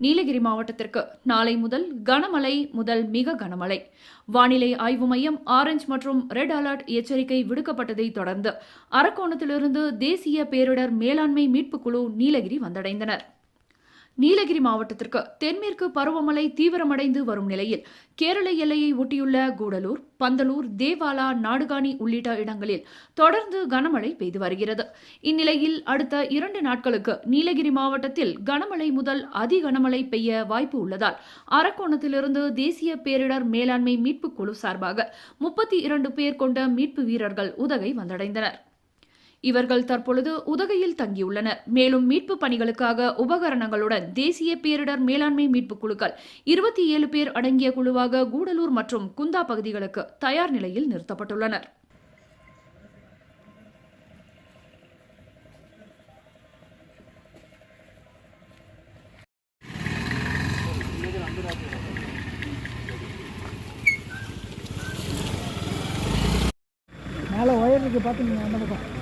நீலகிரி மாவட்டத்திற்கு நாளை முதல் கனமழை முதல் மிக கனமழை. வானிலை ஆய்வு மையம் ஆரஞ்ச் மற்றும் ரெட் அலர்ட் எச்சரிக்கை விடுக்கப்பட்டதை தொடர்ந்து அரக்கோணத்திலிருந்து தேசிய பேரிடர் மேலாண்மை மீட்புக் குழு நீலகிரி வந்தடைந்தனர். நீலகிரி மாவட்டத்திற்கு தென்மேற்கு பருவமழை தீவிரமடைந்து வரும் நிலையில் கேரள எல்லையை ஒட்டியுள்ள கூடலூர் பந்தலூர் தேவாலா நாடுகாணி உள்ளிட்ட இடங்களில் தொடர்ந்து கனமழை பெய்து வருகிறது. இந்நிலையில் அடுத்த இரண்டு நாட்களுக்கு நீலகிரி மாவட்டத்தில் கனமழை முதல் அதி கனமழை பெய்ய வாய்ப்பு உள்ளதால் அரக்கோணத்திலிருந்து தேசிய பேரிடர் மேலாண்மை மீட்புக் குழு சார்பாக முப்பத்தி இரண்டு பேர் கொண்ட மீட்பு வீரர்கள் உதகை வந்தடைந்தனர். இவர்கள் தற்பொழுது உதகையில் தங்கியுள்ளனர். மேலும் மீட்பு பணிகளுக்காக உபகரணங்களுடன் தேசிய பேரிடர் மேலாண்மை மீட்பு குழுக்கள் இருபத்தி ஏழு பேர் அடங்கிய குழுவாக கூடலூர் மற்றும் குந்தா பகுதிகளுக்கு தயார் நிலையில் நிறுத்தப்பட்டுள்ளனர். மேலே ஒயர் இருக்குது பார்த்துங்க அந்த பக்கம்.